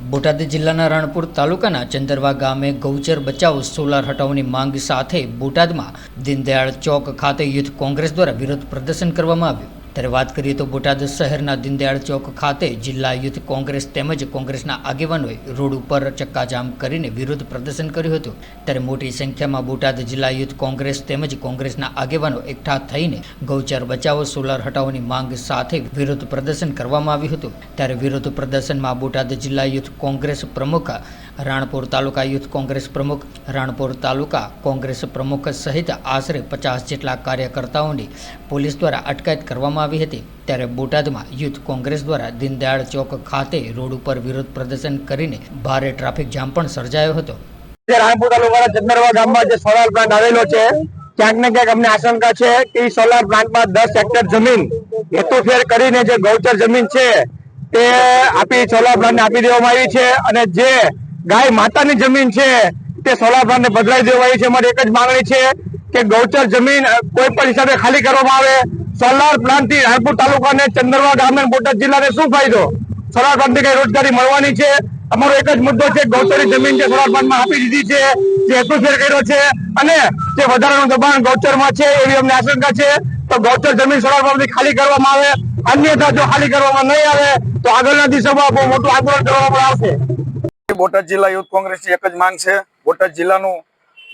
બોટાદ જિલ્લાના રાણપુર તાલુકાના ચંદરવા ગામે ગૌચર બચાવ સોલાર હટાવવાની માંગ સાથે બોટાદમાં દીનદયાળ ચોક ખાતે યુથ કોંગ્રેસ દ્વારા વિરોધ પ્રદર્શન કરવામાં આવ્યું. ત્યારે વાત કરીએ તો બોટાદ શહેરના દીનદયાળ ચોક ખાતે જિલ્લા યુથ કોંગ્રેસ તેમજ કોંગ્રેસના આગેવાનોએ રોડ ઉપર ચક્કાજામ કરીને વિરોધ પ્રદર્શન કર્યું હતું. ત્યારે મોટી સંખ્યામાં બોટાદ જિલ્લા યુથ કોંગ્રેસ તેમજ કોંગ્રેસના આગેવાનો એકઠા થઈને ગૌચર બચાવો સોલાર હટાવવાની માંગ સાથે વિરોધ પ્રદર્શન કરવામાં આવ્યું હતું. ત્યારે વિરોધ પ્રદર્શનમાં બોટાદ જિલ્લા યુથ કોંગ્રેસ પ્રમુખ રાણપુર તાલુકા યુથ કોંગ્રેસ પ્રમુખ, રાણપુર તાલુકા કોંગ્રેસ પ્રમુખ સહિત આશરે પચાસ જેટલા કાર્યકર્તાઓની પોલીસ દ્વારા અટકાયત કરવામાં આવી હતી. ત્યારે બોટાદમાં યુથ કોંગ્રેસ દ્વારા દીનદયાળ ચોક ખાતે રોડ ઉપર વિરોધ પ્રદર્શન કરીને ભારે ટ્રાફિક જામ પણ સર્જાયો હતો. રાણપુર તાલુકાના ચંદરવા ગામમાં જે સોલાર પ્લાન્ટ આવેલો છે, ક્યાંક ને ક્યાંક અમને આશંકા છે કે સોલાર પ્લાન્ટમાં દસ હેક્ટર જમીન હેતુફેર કરીને જે ગૌચર જમીન છે, તે આપી સોલાર પ્લાન્ટ આપી દેવામાં આવી છે અને જે ગાય માતાની જમીન છે, તે સોલાર પ્લાન્ટને બદલાઈ દેવાય છે. અમારી એક જ માંગણી છે કે ગૌચર જમીન કોઈ પણ હિસાબે ખાલી કરવામાં આવે. સોલાર પ્લાન્ટથી રાણપુર તાલુકાને ચંદરવા ગામે બોટાદ જિલ્લાને શું ફાયદો? સોલાર પ્લાન્ટથી કઈ રોજગારી મળવાની છે? અમારો એક જ મુદ્દો છે, ગૌચરની જમીન જે સોલાર પ્લાન્ટમાં આપી દીધી છે, જે હેતુફેર કર્યો છે અને જે વધારાનું દબાણ ગૌચરમાં છે એવી અમને આશંકા છે. તો ગૌચર જમીન સોલાર પ્લાન્ટથી ખાલી કરવામાં આવે, અન્યથા જો ખાલી કરવામાં નહીં આવે, તો આગળના દિવસોમાં બહુ મોટું આંદોલન કરવામાં આવશે. બોટાદ જિલ્લા યુથ કોંગ્રેસની એક જ માંગ છે. બોટાદ જિલ્લાનું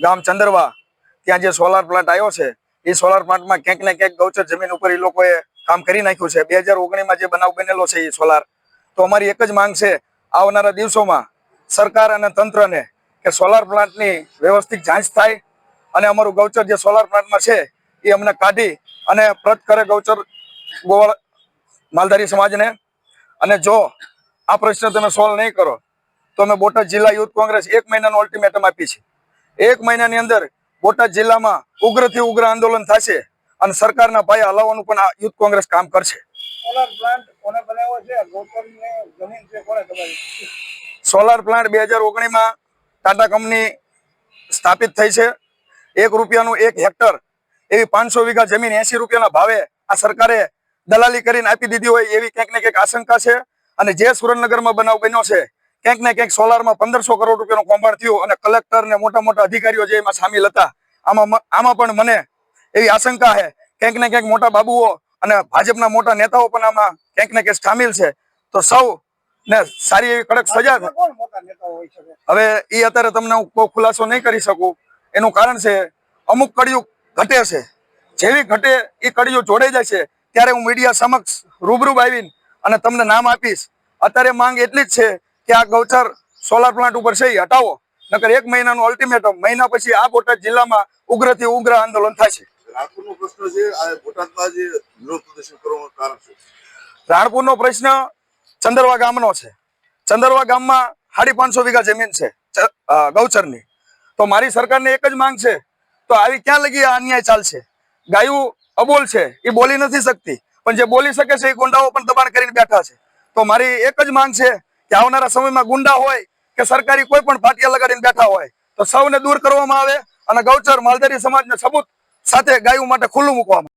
ગામ ચંદરવા. ત્યાં જે સોલાર પ્લાન્ટ આવ્યો છે, એ સોલાર પ્લાન્ટમાં ક્યાંક ને ક્યાંક ગૌચર જમીન ઉપર એ લોકોએ કામ કરી નાખ્યું છે. બે હજાર ઓગણીમાં જે બનાવ બનેલો છે એ સોલાર તો અમારી એક જ માંગ છે, આવનારા દિવસોમાં સરકાર અને તંત્રને કે સોલાર પ્લાન્ટની વ્યવસ્થિત જાંચ થાય અને અમારું ગૌચર જે સોલાર પ્લાન્ટમાં છે, એ અમને કાઢી અને પ્રત કરે ગૌચર ગોવાળ માલધારી સમાજને. અને જો આ પ્રશ્ન તમે સોલ્વ નહીં કરો તો અમે બોટાદ જિલ્લા યુથ કોંગ્રેસ એક મહિનાનું અલ્ટિમેટમ આપી છે. એક મહિનાની અંદર બોટાદ જિલ્લામાં ઉગ્રથી ઉગ્ર આંદોલન થશે અને સરકારના પાયા હલાવવાનું પણ યુથ કોંગ્રેસ કામ કરશે. સોલાર પ્લાન્ટ બે હજાર ઓગણીમાં ટાટા કંપની સ્થાપિત થઈ છે. એક રૂપિયાનું એક હેક્ટર એવી પાંચસો વીઘા જમીન એસી રૂપિયાના ભાવે આ સરકારે દલાલી કરીને આપી દીધી હોય એવી ક્યાંક ને કંઈક આશંકા છે. અને જે સુરેન્દ્રનગરમાં બનાવ બન્યો છે ક્યાંક ને ક્યાંક સોલારમાં પંદરસો કરોડ રૂપિયાનું કૌભાંડ થયું અને કલેક્ટર ને મોટા મોટા અધિકારીઓ જે એમાં સામેલ હતા આમાં આમાં પણ મને એવી આશંકા છે. ક્યાંક ને ક્યાંક મોટા બાબુઓ અને ભાજપના મોટા નેતાઓ પણ આમાં ક્યાંક ને ક્યાંક સામેલ છે. તો સૌ ને સારી એવી કડક સજા હવે એ અત્યારે તમને હું કોઈ ખુલાસો નહીં કરી શકું. એનું કારણ છે અમુક કડીઓ ઘટે છે. જેવી ઘટે એ કડિયું જોડે જાય છે. ત્યારે હું મીડિયા સમક્ષ રૂબરૂબ આવીને અને તમને નામ આપીશ. અત્યારે માંગ એટલી જ છે કે આ ગૌચર સોલાર પ્લાન્ટ ઉપર છે એ હટાવો. નકર એક મહિનાનું અલ્ટિમેટમ મહિના પછી આ બોટાદ જિલ્લામાં ઉગ્રથી ઉગ્ર આંદોલન થશે રાણપુરનો પ્રશ્ન છે આ બોટાદમાં જે વિરોધ પ્રદર્શન કરવાનું કારણ છે રાણપુરનો પ્રશ્ન ચંદરવા ગામનો છે. ચંદરવા ગામમાં સાડી પાંચસો વીઘા જમીન છે ગૌચરની. તો મારી સરકારને એક જ માંગ છે તો આવી ક્યાં લગી આ અન્યાય ચાલશે? ગાયું અબોલ છે એ બોલી નથી શકતી. પણ જે બોલી શકે છે એ ગુંડાઓ પણ દબાણ કરીને બેઠા છે. તો મારી એક જ માંગ છે કે આવનારા સમયમાં ગુંડા હોય કે સરકારી કોઈ પણ પાટિયા લગાડીને બેઠા હોય, તો સૌને દૂર કરવામાં આવે અને ગૌચર માલધારી સમાજને સબૂત સાથે ગાયું માટે ખુલ્લું મૂકવામાં.